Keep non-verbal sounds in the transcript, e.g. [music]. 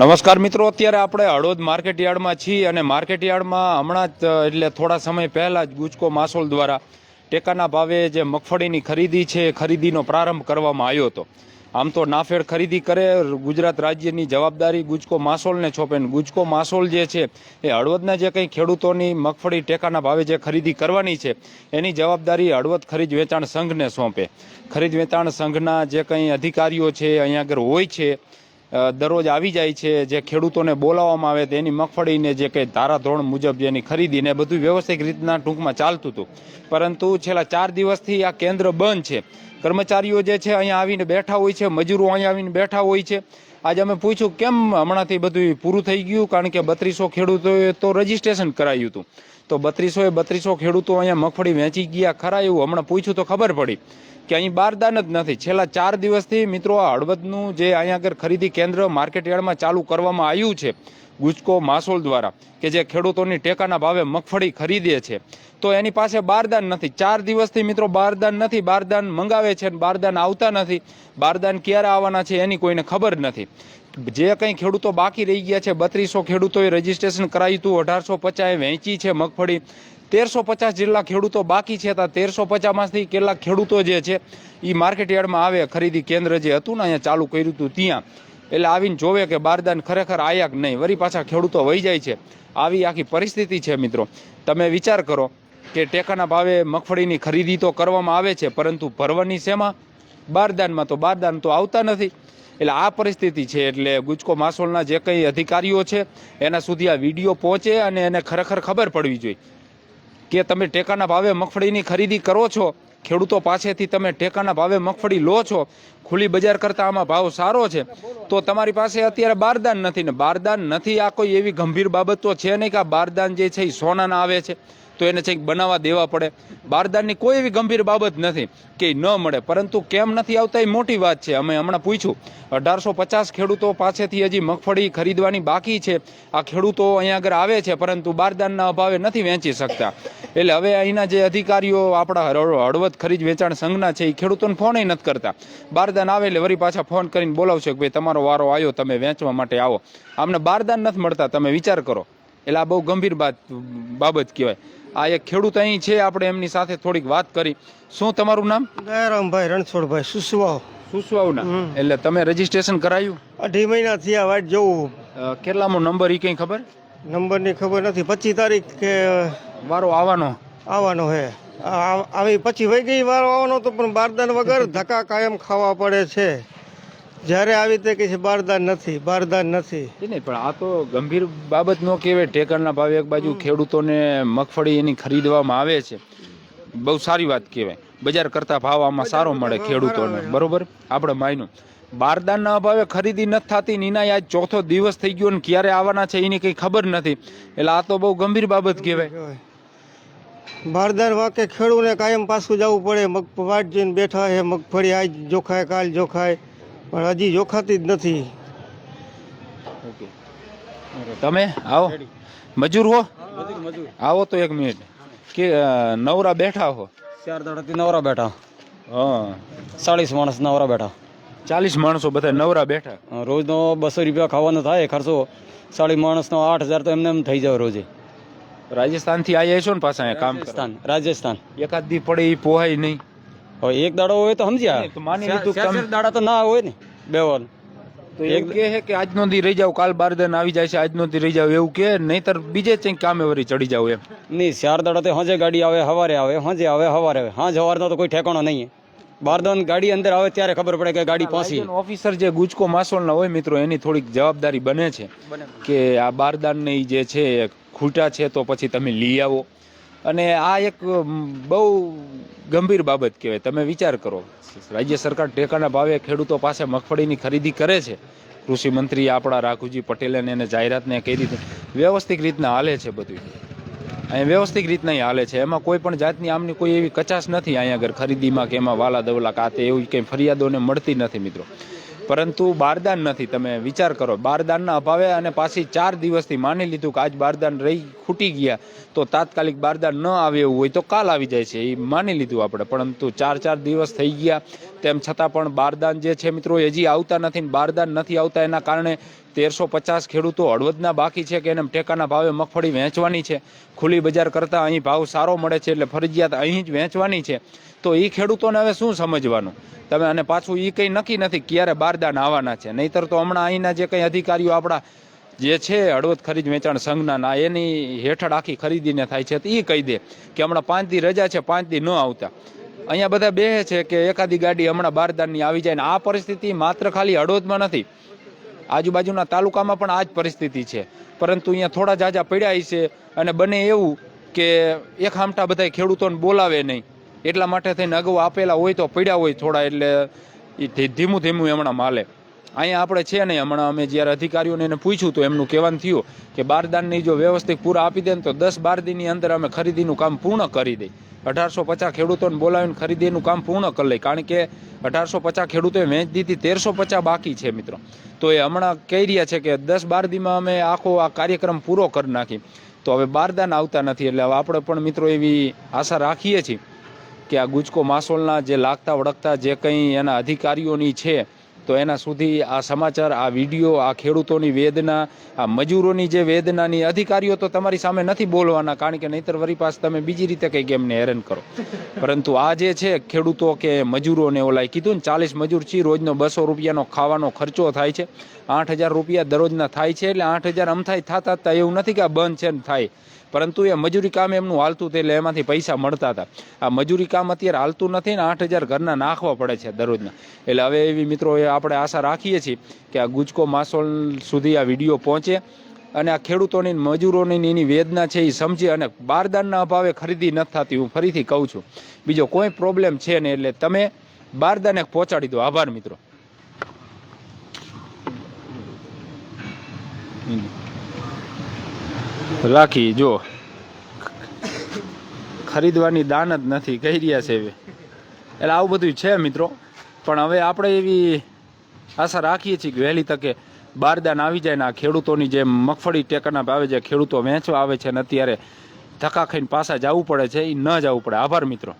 નમસ્કાર મિત્રો, અત્યારે આપણે હળવદ માર્કેટ યાર્ડમાં છીએ અને માર્કેટ યાર્ડમાં હમણાં જ, એટલે થોડા સમય પહેલાં જ ગુજકો માસોલ દ્વારા ટેકાના ભાવે જે મગફળીની ખરીદી છે ખરીદીનો પ્રારંભ કરવામાં આવ્યો હતો. આમ તો નાફેડ ખરીદી કરે, ગુજરાત રાજ્યની જવાબદારી ગુજકો માસોલને છોપે ને ગુજકો માસોલ જે છે, એ હળવદના જે કંઈ ખેડૂતોની મગફળી ટેકાના ભાવે જે ખરીદી કરવાની છે, એની જવાબદારી હળવદ ખરીદ વેચાણ સંઘને સોંપે. ખરીદ વેચાણ સંઘના જે કંઈ અધિકારીઓ છે, અહીંયા આગળ હોય છે દરરોજ આવી જાય છે, જે ખેડૂતોને બોલાવવામાં આવે તેની મગફળીને જે કંઈ ધારાધોરણ મુજબ જેની ખરીદીને બધું વ્યવસ્થિત રીતના ટૂંકમાં ચાલતું હતું. પરંતુ છેલ્લા ચાર દિવસથી આ કેન્દ્ર બંધ છે. કર્મચારીઓ જે છે અહીંયા આવીને બેઠા હોય છે, મજૂરો અહીંયા આવીને બેઠા હોય છે. આજે અમે પૂછ્યું, કેમ હમણાંથી બધું પૂરું થઈ ગયું? કારણ કે બત્રીસો ખેડૂતોએ તો રજીસ્ટ્રેશન કરાયું હતું. તો બત્રીસો એ બત્રીસો ખેડૂતો અહીંયા મગફળી વેચી ગયા ખરા એવું હમણાં પૂછ્યું તો ખબર પડી કે અહીં બારદાન જ નથી. છેલ્લા ચાર દિવસથી મિત્રો આ હળવદનું જે અહીંયા આગળ ખરીદી કેન્દ્ર માર્કેટ યાર્ડમાં ચાલુ કરવામાં આવ્યું છે, ગુજકો માસોલ દ્વારા, કે જે ખેડૂતોની ટેકાના ભાવે મગફળી ખરીદે છે. તો એની પાસે બારદાન નથી. ચાર દિવસથી મિત્રો બારદાન નથી. બારદાન મંગાવે છે અને બારદાન આવતા નથી. બારદાન ક્યારે આવવાના છે એની કોઈને ખબર નથી. જે કંઈ ખેડૂતો બાકી રહી ગયા છે, બત્રીસો ખેડૂતોએ રજીસ્ટ્રેશન કરાવ્યું હતું, અઢારસો પચાસે વેચી છે મગફળી. તેરસો પચાસ જેટલા ખેડૂતો બાકી છે હતા તેરસો પચાસમાંથી કેટલાક ખેડૂતો જે છે એ માર્કેટ યાર્ડમાં આવે, ખરીદી કેન્દ્ર જે હતું ને અહીંયા ચાલુ કર્યું હતું ત્યાં. એટલે આવીને જોવે કે બારદાન ખરેખર આયા કે નહીં વરી પાછા ખેડૂતો વહી જાય છે. આવી આખી પરિસ્થિતિ છે મિત્રો. તમે વિચાર કરો કે ટેકાના ભાવે મગફળીની ખરીદી તો કરવામાં આવે છે, પરંતુ ભરવાની શેમાં? બારદાનમાં તો બારદાન તો આવતા નથી. એટલે આ પરિસ્થિતિ છે એટલે ગુજકો માસોલના જે કંઈ અધિકારીઓ છે, એના સુધી આ વીડિયો પહોંચે અને એને ખરેખર ખબર પડવી જોઈએ. કે તમે ટેકાના ભાવે મગફળીની ખરીદી કરો છો, ખેડૂતો પાસેથી તમે ટેકાના ભાવે મગફળી લો છો, ખુલ્લી બજાર કરતાં આમાં ભાવ સારો છે, તો તમારી પાસે અત્યારે બારદાન નથી ને બારદાન નથી આ કોઈ એવી ગંભીર બાબત તો છે નહીં કે આ બારદાન જે છે એ સોનાના આવે છે. તો એને કંઈક બનાવવા દેવા પડે. બારદાનની કોઈ એવી ગંભીર બાબત નથી કે ન મળે. પરંતુ કેમ નથી આવતા એ મોટી વાત છે. અમે હમણાં પૂછ્યું, અઢારસો પચાસ ખેડૂતો પાસેથી હજી મગફળી ખરીદવાની બાકી છે. આ ખેડૂતો અહીંયા આગળ આવે છે, પરંતુ બારદાનના અભાવે નથી વેચી શકતા. એટલે હવે અહીંના જે અધિકારીઓ આપણા હળ- હળવદ ખરીદ વેચાણ સંઘના છે, એ ખેડૂતોને ફોન નથી કરતા. બારદાન આવે એટલે વળી પાછા ફોન કરીને બોલાવશે કે ભાઈ, તમારો વારો આવ્યો, તમે વેચવા માટે આવો. આમને બારદાન નથી મળતા. તમે વિચાર કરો. એટલે આ બહુ ગંભીર બાત, બાબત કહેવાય. આ એક ખેડૂત અહીં છે આપણે એમની સાથે થોડીક વાત કરી. શું તમારું નામ? દયારામભાઈ રણછોડભાઈ સુસવાવ સુસવાવના એટલે તમે રજીસ્ટ્રેશન કરાયું? અઢી મહિના થયા વાટ જવું. કેટલામો નંબર એ કંઈ ખબર? નંબરની ખબર નથી. પચીસ તારીખ કે વારો આવવાનો? આવવાનો હે. આ- આવી પછી વહી ગઈ વારો આવવાનો તો પણ બારદાન વગર [laughs] ધક્કા કાયમ ખાવા પડે છે. જ્યારે આવી તે કહે છે બારદાન નથી બારદાન નથી. નહીં પણ આ તો ગંભીર બાબત ન કહેવાય. ટેકરના ભાવે એક બાજુ ખેડૂતોને મગફળી એની ખરીદવામાં આવે છે. બહુ સારી વાત કહેવાય. બજાર કરતા ભાવ આમાં સારો મળે ખેડૂતોને. બરોબર? આપણે માયનું. બારદાનના અભાવે ખરીદી નથી થતી ને એના આજ ચોથો દિવસ થઈ ગયો ને ક્યારે આવવાના છે એની કંઈ ખબર નથી. એટલે આ તો બહુ ગંભીર બાબત કહેવાય. બારદાન વાકે ખેડૂને કાયમ પાછું જવું પડે. મગ વાટ જોઈને બેઠા હે મગફળી આજ જોખાય કાલ જોખાય. પણ હજી જોખાતી જ નથી. તમે આવો. મજૂર હો? આવો તો એક મિનિટ. કે નવરા બેઠા હો? ચાર દાડાથી નવરા બેઠા. હા. ચાલીસ માણસ નવરા બેઠા. ચાલીસ માણસો બધા નવરા બેઠા? રોજનો બસો રૂપિયા ખાવાનો થાય ખર્ચો ચાલીસ માણસનો આઠ હજાર તો એમને એમ થઈ જાય રોજે. રાજસ્થાનથી આવ્યા છો ને પાછા કામ રાજસ્થાન રાજસ્થાન. એકાદ દી પડે એ પોહાય નહીં. હવે એક દાડો હોય તો સમજ્યા. તો માની લીધું દાડા તો ના હોય ને બે વાર તો એક કે છે કે આજનો દી રહી જાવ કાલ બારદાન આવી જાય છે આજનો દી રહી જાવ એવું કે નહીતર બીજે કંઈક કામે વરી ચડી જાવ એમ. નહીં ચાર દાડા તો હાજે ગાડી આવે હવારે આવે હાજે આવે હવારે આવે. હાજ હવારનો તો કોઈ ઠેકાણો નહીં બારદાન ગાડી અંદર આવે ત્યારે ખબર પડે કે ગાડી પહોંચી ઓફિસર જે ગુજકો માસોલના હોય મિત્રો એની થોડીક જવાબદારી બને છે કે આ બારદાનને ઈ જે છે એ ખૂટા છે તો પછી તમે લઈ આવો. અને આ એક બહુ ગંભીર બાબત કહેવાય. તમે વિચાર કરો, રાજ્ય સરકાર ટેકાના ભાવે ખેડૂતો પાસે મગફળીની ખરીદી કરે છે. કૃષિ મંત્રી આપણા રાખુજી પટેલે એને જાહેરાતને કઈ રીતે વ્યવસ્થિત રીતના હાલે છે બધું. અહીંયા વ્યવસ્થિત રીતના હાલે છે. એમાં કોઈ પણ જાતની આમની કોઈ એવી કચાશ નથી અહીંયા આગળ ખરીદીમાં કે એમાં વાલા દવલા કાતે એવી કંઈ ફરિયાદોને મળતી નથી મિત્રો. પરંતુ બારદાન નથી. તમે વિચાર કરો, બારદાનના અભાવે અને પાછી ચાર દિવસથી માની લીધું કે આજ બારદાન રહી ખૂટી ગયા, તો તાત્કાલિક બારદાન ન આવે એવું હોય તો કાલ આવી જાય છે, એ માની લીધું આપણે. પરંતુ ચાર ચાર દિવસ થઈ ગયા, તેમ છતાં પણ બારદાન જે છે મિત્રો, હજી આવતા નથી બારદાન નથી આવતા એના કારણે તેરસો પચાસ ખેડૂતો હળવદના બાકી છે કે એને ટેકાના ભાવે મગફળી વહેંચવાની છે. ખુલ્લી બજાર કરતાં અહીં ભાવ સારો મળે છે એટલે ફરજિયાત અહીં જ વહેંચવાની છે. તો એ ખેડૂતોને હવે શું સમજવાનું? તમે અને પાછું એ કંઈ નક્કી નથી ક્યારે બારદાન આવવાના છે. નહીતર તો હમણાં અહીંના જે કંઈ અધિકારીઓ આપણા જે છે હળવદ ખરીદ વેચાણ સંઘના, ના, એની હેઠળ આખી ખરીદીને થાય છે તો એ કહી દે કે હમણાં પાંચ દી રજા છે પાંચ દી ન આવતા. અહીંયા બધા બે છે કે એકાદી ગાડી હમણાં બારદાનની આવી જાય ને આ પરિસ્થિતિ માત્ર ખાલી હળવદમાં નથી. આજુબાજુના તાલુકામાં પણ આ જ પરિસ્થિતિ છે. પરંતુ અહીંયા થોડા જાજા પડ્યા છે અને બને એવું કે એક હામટા બધા ખેડૂતોને બોલાવે નહીં. એટલા માટે થઈને અગાઉ આપેલા હોય તો પડ્યા હોય થોડા એટલે એ ધીમું ધીમું એમણા માલે. અહીંયા આપણે છે નહીં હમણાં અમે જ્યારે અધિકારીઓને એને પૂછ્યું તો એમનું કહેવાનું થયું કે બારદાનની જો વ્યવસ્થિત પૂરા આપી દે ને તો દસ બાર દિનની અંદર અમે ખરીદીનું કામ પૂર્ણ કરી દઈ. અઢારસો પચાસ ખેડૂતોને બોલાવીને ખરીદીનું કામ પૂર્ણ કરી લઈ. કારણ કે અઢારસો પચાસ ખેડૂતોએ વેચ દીધી, તેરસો પચાસ બાકી છે મિત્રો. તો એ હમણાં કહી રહ્યા છે કે દસ બાર દીમાં અમે આખો આ કાર્યક્રમ પૂરો કરી નાખી. તો હવે બારદાન આવતા નથી, એટલે હવે આપણે પણ મિત્રો એવી આશા રાખીએ છીએ કે આ ગુજકો માસોલના જે લાગતા વળગતા જે કંઈ એના અધિકારીઓની છે તો એના સુધી આ સમાચાર, આ વીડિયો, આ ખેડૂતોની વેદના, આ મજૂરોની જે વેદનાની અધિકારીઓ તો તમારી સામે નથી બોલવાના, કારણ કે નહીતર વરી પાસ તમે બીજી રીતે કંઈક એમને હેરાન કરો. પરંતુ આ જે છે ખેડૂતો કે મજૂરોને ઓલાય કીધું ને ચાલીસ મજૂર છે, રોજનો બસો રૂપિયાનો ખાવાનો ખર્ચો થાય છે. આઠ હજાર રૂપિયા દરરોજના થાય છે, એટલે આઠ હજાર અમથાય થતા હતા એવું નથી કે આ બંધ છે ને થાય. પરંતુ એ મજૂરી કામ એમનું હાલતું હતું એટલે એમાંથી પૈસા મળતા હતા. આ મજૂરી કામ અત્યારે હાલતું નથી ને આઠ હજાર ઘરના નાખવા પડે છે દરરોજના. એટલે હવે એવી મિત્રો આપણે આશા રાખીએ છીએ કે આ ગુજકો માસોલ સુધી આ વીડિયો પહોંચે અને આ ખેડૂતોની મજૂરોની એની વેદના છે એ સમજે અને બારદાનના અભાવે ખરીદી નથી થતી, હું ફરીથી કહું છું. બીજો કોઈ પ્રોબ્લેમ છે નહીં એટલે તમે બારદાને પહોંચાડી દો. આભાર મિત્રો. રાખી જો. ખરીદવાની દાન જ નથી, કહી રહ્યા છે હવે. એટલે આવું બધું છે મિત્રો. પણ હવે આપણે એવી આશા રાખીએ છીએ કે વહેલી તકે બારદાન આવી જાય ને આ ખેડૂતોની જે મગફળી ટેકાના ભાવે જે ખેડૂતો વેચવા આવે છે ને અત્યારે ધક્કા ખાઈને પાછા જવું પડે છે એ ન જવું પડે. આભાર મિત્રો.